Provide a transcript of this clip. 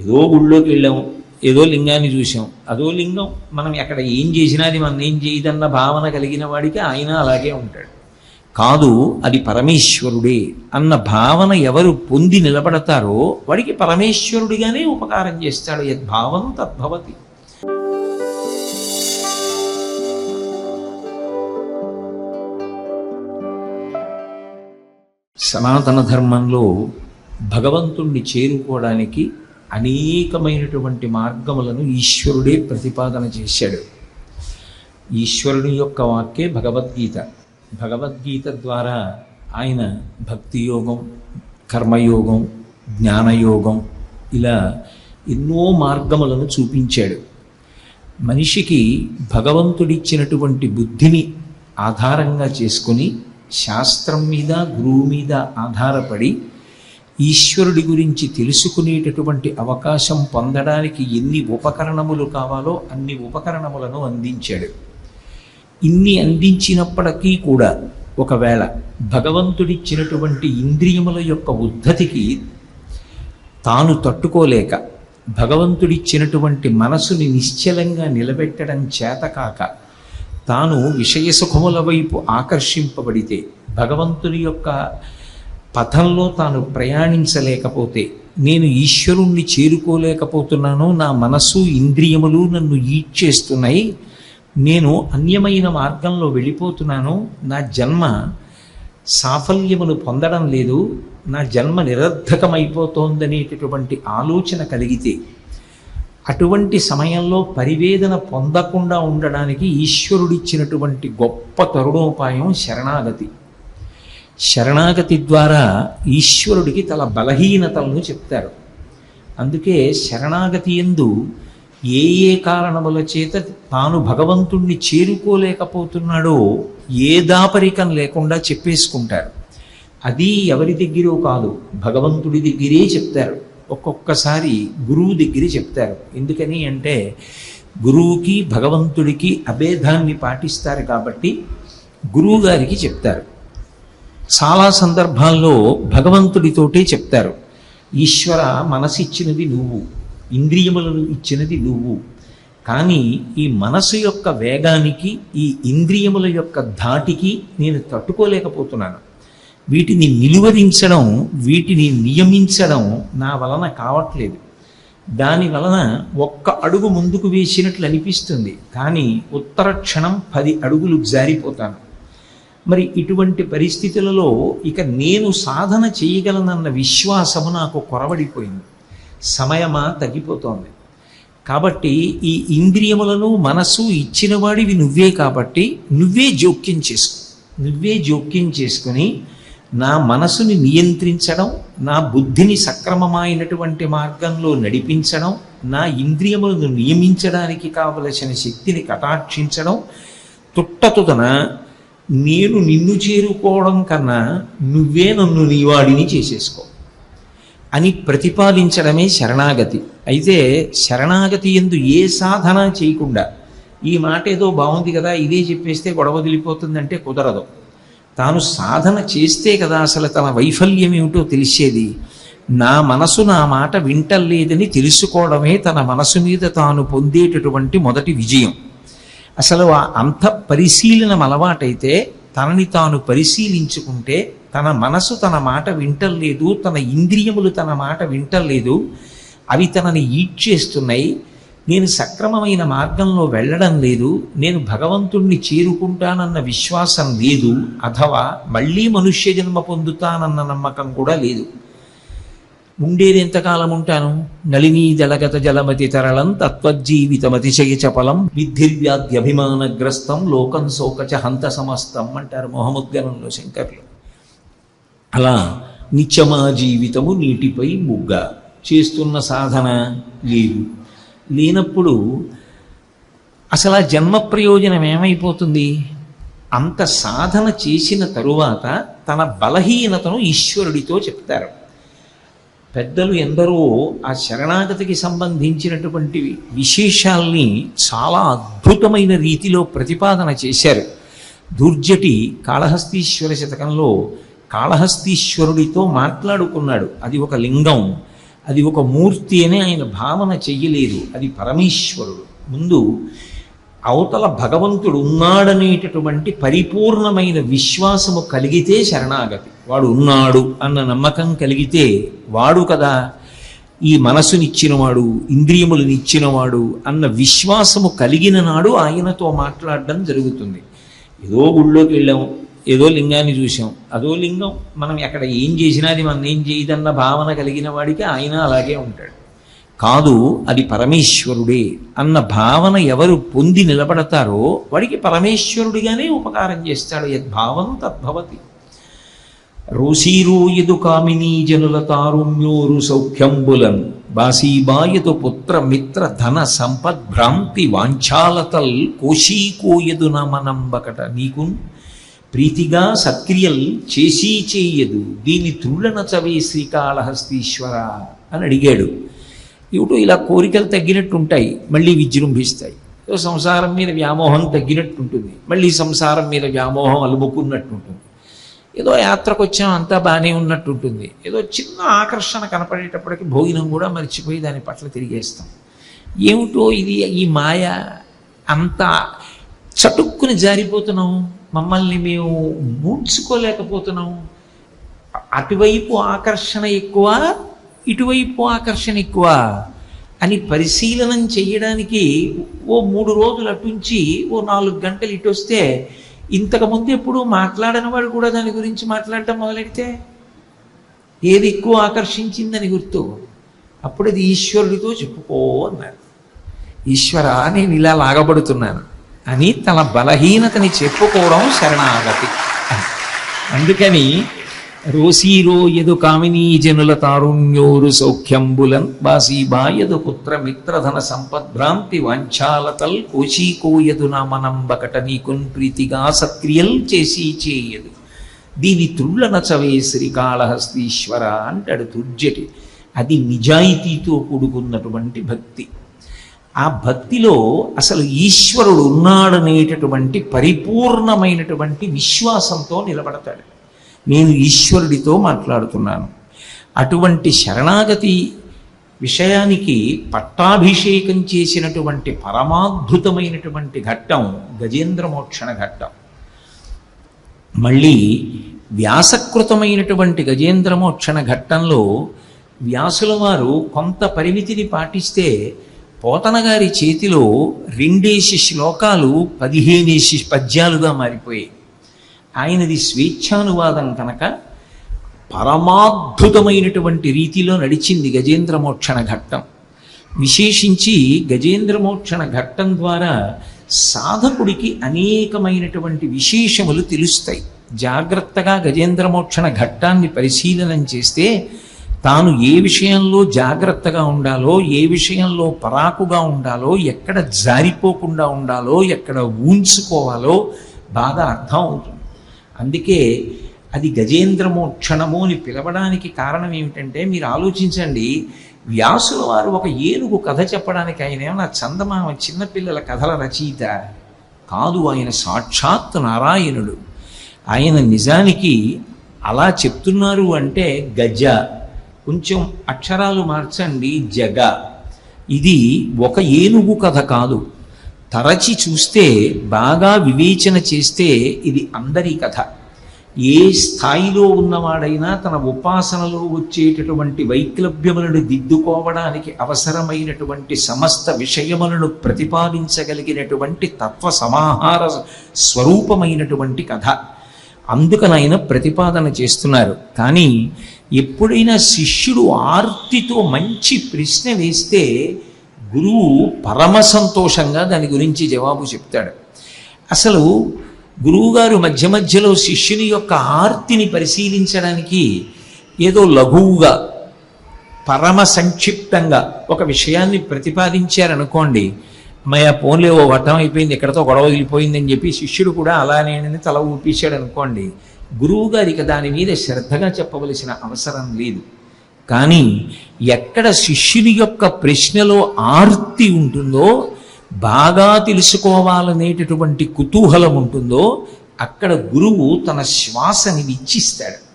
ఏదో గుళ్ళోకి వెళ్ళాం ఏదో లింగాన్ని చూసాం అదో లింగం మనం ఎక్కడ ఏం చేసినా అది మనం ఏం చేయదన్న భావన కలిగిన వాడికి ఆయన అలాగే ఉంటాడు. కాదు అది పరమేశ్వరుడే అన్న భావన ఎవరు పొంది నిలబడతారో వాడికి పరమేశ్వరుడిగానే ఉపకారం చేస్తాడు యద్భావం తద్భవతి సనాతన ధర్మంలో భగవంతుణ్ణి చేరుకోవడానికి అనేకమైనటువంటి మార్గములను ఈశ్వరుడే ప్రతిపాదన చేశాడు. ఈశ్వరుని యొక్క వాక్యే భగవద్గీత. భగవద్గీత ద్వారా ఆయన భక్తి యోగం కర్మయోగం జ్ఞానయోగం ఇలా ఎన్నో మార్గములను చూపించాడు. మనిషికి భగవంతుడిచ్చినటువంటి బుద్ధిని ఆధారంగా చేసుకుని శాస్త్రం మీద గురువు మీద ఆధారపడి ఈశ్వరుడి గురించి తెలుసుకునేటటువంటి అవకాశం పొందడానికి ఎన్ని ఉపకరణములు కావాలో అన్ని ఉపకరణములను అందించాడు. ఇన్ని అందించినప్పటికీ కూడా ఒకవేళ భగవంతుడిచ్చినటువంటి ఇంద్రియముల యొక్క ఉద్ధతికి తాను తట్టుకోలేక భగవంతుడిచ్చినటువంటి మనసుని నిశ్చలంగా నిలబెట్టడం చేతకాక తాను విషయ సుఖముల వైపు ఆకర్షింపబడితే భగవంతుని యొక్క పథంలో తాను ప్రయాణించలేకపోతే నేను ఈశ్వరుణ్ణి చేరుకోలేకపోతున్నాను నా మనస్సు ఇంద్రియములు నన్ను ఈడ్చేస్తున్నాయి నేను అన్యమైన మార్గంలో వెళ్ళిపోతున్నాను నా జన్మ సాఫల్యమును పొందడం లేదు నా జన్మ నిరర్ధకమైపోతోందనేటటువంటి ఆలోచన కలిగితే అటువంటి సమయంలో పరివేదన పొందకుండా ఉండడానికి ఈశ్వరుడిచ్చినటువంటి గొప్ప తరుణోపాయం శరణాగతి. శరణాగతి ద్వారా ఈశ్వరుడికి తల బలహీనతలను చెప్తారు. అందుకే శరణాగతి ఎందు ఏ ఏ కారణముల చేత తాను భగవంతుణ్ణి చేరుకోలేకపోతున్నాడో ఏ దాపరికం లేకుండా చెప్పేసుకుంటారు. అది ఎవరి దగ్గరో కాదు భగవంతుడి దగ్గరే చెప్తారు. ఒక్కొక్కసారి గురువు దగ్గర చెప్తారు. ఎందుకని అంటే గురువుకి భగవంతుడికి అభేదాన్ని పాటిస్తారు కాబట్టి గురువు గారికి చెప్తారు. చాలా సందర్భాల్లో భగవంతుడితోటే చెప్తారు ఈశ్వర మనసిచ్చినది నువ్వు ఇంద్రియములను ఇచ్చినది నువ్వు. కానీ ఈ మనసు యొక్క వేగానికి ఈ ఇంద్రియముల యొక్క ధాటికి నేను తట్టుకోలేకపోతున్నాను. వీటిని నిలువరించడం వీటిని నియమించడం నా వలన కావట్లేదు. దాని వలన ఒక్క అడుగు ముందుకు వేసినట్లు అనిపిస్తుంది. కానీ ఉత్తర క్షణం పది అడుగులు జారిపోతాను. మరి ఇటువంటి పరిస్థితులలో ఇక నేను సాధన చేయగలనన్న విశ్వాసము నాకు కొరవడిపోయింది. సమయమా తగ్గిపోతోంది. కాబట్టి ఈ ఇంద్రియములను మనసు ఇచ్చిన వాడివి నువ్వే కాబట్టి నువ్వే జోక్యం చేసుకో. నువ్వే జోక్యం చేసుకుని నా మనసుని నియంత్రించడం నా బుద్ధిని సక్రమమైనటువంటి మార్గంలో నడిపించడం నా ఇంద్రియములను నియమించడానికి కావలసిన శక్తిని కటాక్షించడం తుట్టతుదన నేను నిన్ను చేరుకోవడం కన్నా నువ్వే నన్ను నీవాడిని చేసేసుకో. అని ప్రతిపాదించడమే శరణాగతి. అయితే శరణాగతి ఎందు ఏ సాధన చేయకుండా ఈ మాట ఏదో బాగుంది కదా ఇదే చెప్పేస్తే గొడవ వదిలిపోతుందంటే కుదరదు. తాను సాధన చేస్తే కదా అసలు తన వైఫల్యం ఏమిటో తెలిసేది. నా మనసు నా మాట వింటలేదని తెలుసుకోవడమే తన మనసు మీద తాను పొందేటటువంటి మొదటి విజయం. అసలు ఆ అంత పరిశీలనం అలవాటైతే తనని తాను పరిశీలించుకుంటే తన మనసు తన మాట వింటలేదు తన ఇంద్రియములు తన మాట వింటలేదు అవి తనని ఈడ్చేస్తున్నాయి. నేను సక్రమమైన మార్గంలో వెళ్ళడం లేదు నేను భగవంతుణ్ణి చేరుకుంటానన్న విశ్వాసం లేదు అథవా మళ్ళీ మనుష్య జన్మ పొందుతానన్న నమ్మకం కూడా లేదు. ఉండేది ఎంతకాలం ఉంటాను? నళినీ జలగత జలమతి తరళం తత్వజీవితమతిశయ చపలం విద్ధిర్వ్యాధ్యభిమానగ్రస్తం లోకం శోకచ హంత సమస్తం అంటారు మొహముద్గనంలో శంకర్లు. అలా నిత్యమా జీవితము నీటిపై ముగ్గ. చేస్తున్న సాధన లేదు. లేనప్పుడు అసలు ఆ జన్మ ప్రయోజనం ఏమైపోతుంది? అంత సాధన చేసిన తరువాత తన బలహీనతను ఈశ్వరుడితో చెప్తారు. పెద్దలు ఎందరో ఆ శరణాగతికి సంబంధించినటువంటి విశేషాల్ని చాలా అద్భుతమైన రీతిలో ప్రతిపాదన చేశారు. దుర్జటి కాళహస్తీశ్వర శతకంలో కాళహస్తీశ్వరుడితో మాట్లాడుకున్నాడు. అది ఒక లింగం. అది ఒక మూర్తి అని ఆయన భావన చెయ్యలేదు. అది పరమేశ్వరుడు. ముందు అవతల భగవంతుడు ఉన్నాడనేటటువంటి పరిపూర్ణమైన విశ్వాసము కలిగితే శరణాగతి. వాడు ఉన్నాడు అన్న నమ్మకం కలిగితే వాడు కదా ఈ మనసునిచ్చినవాడు ఇంద్రియములనిచ్చినవాడు అన్న విశ్వాసము కలిగిన నాడు ఆయనతో మాట్లాడడం జరుగుతుంది. ఏదో గుళ్ళోకి వెళ్ళాం ఏదో లింగాన్ని చూసాం అదో లింగం మనం ఎక్కడ ఏం చేసినా అది మనం ఏం చేయదన్న భావన కలిగిన వాడికి ఆయన అలాగే ఉంటాడు. కాదు అది పరమేశ్వరుడే అన్న భావన ఎవరు పొంది నిలబడతారో వాడికి పరమేశ్వరుడిగానే ఉపకారం చేస్తాడు యద్భావం తద్భవతి. రోసీరోయదు కామినీ జనుల తారుణ్యోరు సౌఖ్యంబులన్ బాసీబాయదు పుత్ర మిత్ర ధన సంపద్ భ్రాంతి వాంఛాలతల్ కోశీకోయదు నమనంబకట నీకున్ ప్రీతిగా సత్క్రియల్ చేసి చేయదు దీని త్రుళ్ళన చవే శ్రీకాళహస్తీశ్వర అని అడిగాడు. ఇవిటో ఇలా కోరికలు తగ్గినట్టు ఉంటాయి మళ్ళీ విజృంభిస్తాయి. సంసారం మీద వ్యామోహం తగ్గినట్టు ఉంటుంది మళ్ళీ సంసారం మీద వ్యామోహం అలుముకున్నట్టు ఉంటుంది ఏదో యాత్రకు వచ్చాం అంతా బాగానే ఉన్నట్టు ఉంటుంది ఏదో చిన్న ఆకర్షణ కనపడేటప్పటికి భోగినం కూడా మర్చిపోయి దాని పట్ల తిరిగేస్తాం. ఏమిటో ఇది ఈ మాయ అంత చటుక్కుని జారిపోతున్నాం. మమ్మల్ని మేము మూడ్చుకోలేకపోతున్నాం. అటువైపు ఆకర్షణ ఎక్కువ ఇటువైపు ఆకర్షణ ఎక్కువ అని పరిశీలనం చేయడానికి ఓ మూడు రోజులు అటుంచి ఓ నాలుగు గంటలు ఇటు వస్తే ఇంతకుముందు ఎప్పుడు మాట్లాడని వాడు కూడా దాని గురించి మాట్లాడటం మొదలెడితే? ఏది ఎక్కువ ఆకర్షించిందని గుర్తు? అప్పుడు అది ఈశ్వరుడితో చెప్పుకో అన్నారు. ఈశ్వర నేను ఇలా లాగబడుతున్నాను అని తన బలహీనతని చెప్పుకోవడం శరణాగతి. అందుకని రోసీరో ఎదు కామినీ జనుల తారుణ్యోరు సౌఖ్యంబులన్ బాసీబాయదు పుత్ర మిత్రధన సంపద్భ్రాంతి వాంఛాలతల్ కోశీకోయదు నామనంబకట నీకున్ ప్రీతిగా సత్క్రియల్ చేసి చేయదు. దీని త్రుళ్ళనచవే శ్రీకాళహస్తీశ్వర అంటాడు తుర్జటి. అది నిజాయితీతో కూడుకున్నటువంటి భక్తి. ఆ భక్తిలో అసలు ఈశ్వరుడు ఉన్నాడనేటటువంటి పరిపూర్ణమైనటువంటి విశ్వాసంతో నిలబడతాడు. నేను ఈశ్వరుడితో మాట్లాడుతున్నాను. అటువంటి శరణాగతి విషయానికి పట్టాభిషేకం చేసినటువంటి పరమాద్భుతమైనటువంటి ఘట్టం గజేంద్ర మోక్షణ ఘట్టం. మళ్ళీ వ్యాసకృతమైనటువంటి గజేంద్ర మోక్షణ ఘట్టంలో వ్యాసుల వారు కొంత పరిమితిని పాటిస్తే పోతనగారి చేతిలో రెండేసి శ్లోకాలు పదిహేనేసి పద్యాలుగా మారిపోయాయి. ఆయనది స్వేచ్ఛానువాదం కనుక పరమాద్భుతమైనటువంటి రీతిలో నడిచింది గజేంద్రమోక్షణ ఘట్టం. విశేషించి గజేంద్రమోక్షణ ఘట్టం ద్వారా సాధకుడికి అనేకమైనటువంటి విశేషములు తెలుస్తాయి. జాగ్రత్తగా గజేంద్రమోక్షణ ఘట్టాన్ని పరిశీలనం చేస్తే తాను ఏ విషయంలో జాగ్రత్తగా ఉండాలో ఏ విషయంలో పరాకుగా ఉండాలో ఎక్కడ జారిపోకుండా ఉండాలో ఎక్కడ ఊంచుకోవాలో బాగా అర్థం అవుతుంది. అందుకే అది గజేంద్రమోక్షణము అని పిలవడానికి కారణం ఏమిటంటే మీరు ఆలోచించండి వ్యాసుల వారు ఒక ఏనుగు కథ చెప్పడానికి ఆయన ఏమన్నా చందమామ చిన్నపిల్లల కథల రచయిత కాదు ఆయన సాక్షాత్ నారాయణుడు. ఆయన నిజానికి అలా చెప్తున్నారు అంటే గజ. కొంచెం అక్షరాలు మార్చండి జగ. ఇది ఒక ఏనుగు కథ కాదు. తరచి చూస్తే బాగా వివేచన చేస్తే ఇది అందరి కథ. ఏ స్థాయిలో ఉన్నవాడైనా తన ఉపాసనలో వచ్చేటటువంటి వైక్లభ్యములను దిద్దుకోవడానికి అవసరమైనటువంటి సమస్త విషయములను ప్రతిపాదించగలిగినటువంటి తత్వ సమాహార స్వరూపమైనటువంటి కథ. అందుకనైన ప్రతిపాదన చేస్తున్నారు. కానీ ఎప్పుడైనా శిష్యుడు ఆర్తితో మంచి ప్రశ్న వేస్తే గురువు పరమ సంతోషంగా దాని గురించి జవాబు చెప్తాడు. అసలు గురువుగారు మధ్య మధ్యలో శిష్యుని యొక్క ఆర్తిని పరిశీలించడానికి ఏదో లఘువుగా పరమ సంక్షిప్తంగా ఒక విషయాన్ని ప్రతిపాదించారనుకోండి మయ పోన్లే ఓ వటం అయిపోయింది ఎక్కడతో గొడవ వెళ్ళిపోయిందని చెప్పి శిష్యుడు కూడా అలానేనని తల ఊపించాడు అనుకోండి గురువు గారికి దాని మీద శ్రద్ధగా చెప్పవలసిన అవసరం లేదు. కానీ ఎక్కడ శిష్యుని యొక్క ప్రశ్నలో ఆర్తి ఉంటుందో బాగా తెలుసుకోవాలనేటటువంటి కుతూహలం ఉంటుందో అక్కడ గురువు తన శ్వాసని విచ్చిస్తాడు.